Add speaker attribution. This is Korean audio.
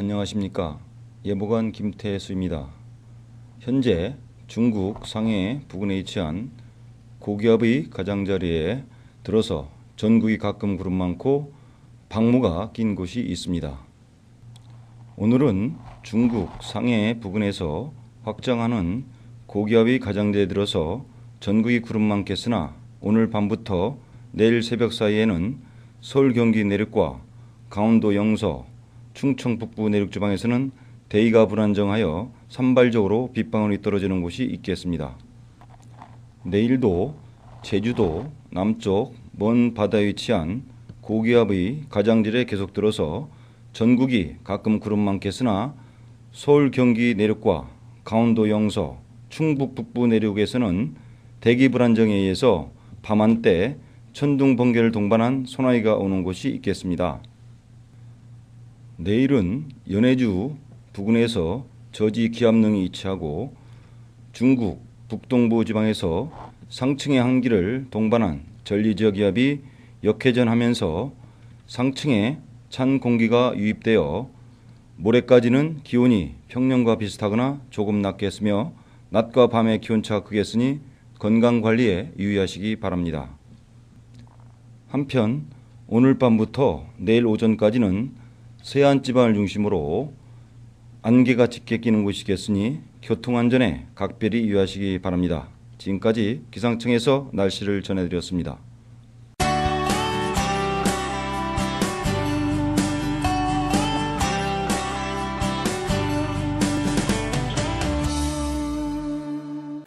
Speaker 1: 안녕하십니까. 예보관 김태수입니다. 현재 중국 상해 부근에 위치한 고기압의 가장자리에 들어서 전국이 가끔 구름 많고 방무가 낀 곳이 있습니다. 오늘은 중국 상해 부근에서 확장하는 고기압의 가장자리에 들어서 전국이 구름 많겠으나 오늘 밤부터 내일 새벽 사이에는 서울 경기 내륙과 강원도 영서, 충청 북부 내륙 지방에서는 대기가 불안정하여 산발적으로 빗방울이 떨어지는 곳이 있겠습니다. 내일도 제주도 남쪽 먼 바다에 위치한 고기압의 가장질에 계속 들어서 전국이 가끔 구름 많겠으나 서울 경기 내륙과 강원도 영서, 충북 북부 내륙에서는 대기 불안정에 의해서 밤한때 천둥 번개를 동반한 소나기가 오는 곳이 있겠습니다. 내일은 연해주 부근에서 저지 기압능이 위치하고 중국 북동부 지방에서 상층의 한기를 동반한 전리지역 기압이 역회전하면서 상층에 찬 공기가 유입되어 모레까지는 기온이 평년과 비슷하거나 조금 낮겠으며 낮과 밤의 기온차가 크겠으니 건강 관리에 유의하시기 바랍니다. 한편 오늘 밤부터 내일 오전까지는 서해안 지방을 중심으로 안개가 짙게 끼는 곳이겠으니 교통 안전에 각별히 유의하시기 바랍니다. 지금까지 기상청에서 날씨를 전해드렸습니다.